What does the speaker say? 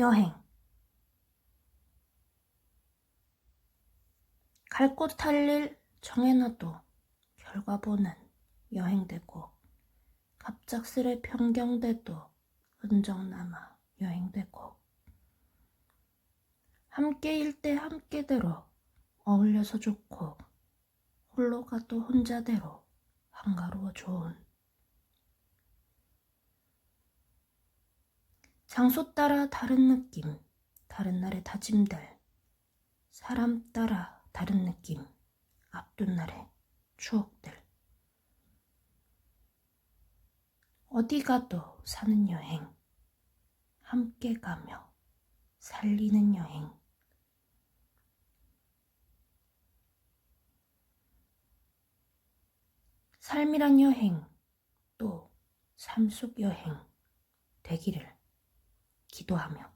여행. 갈 곳 할 일 정해놔도 결과 보는 여행되고 갑작스레 변경돼도 흔적남아 여행되고 함께일 때 함께대로 어울려서 좋고 홀로 가도 혼자대로 한가로워 좋은 장소 따라 다른 느낌 다른 날의 다짐들. 사람 따라 다른 느낌 앞둔 날의 추억들. 어디 가도 사는 여행 함께 가며 살리는 여행. 삶이란 여행 또 삶 속 여행 되기를 기도하며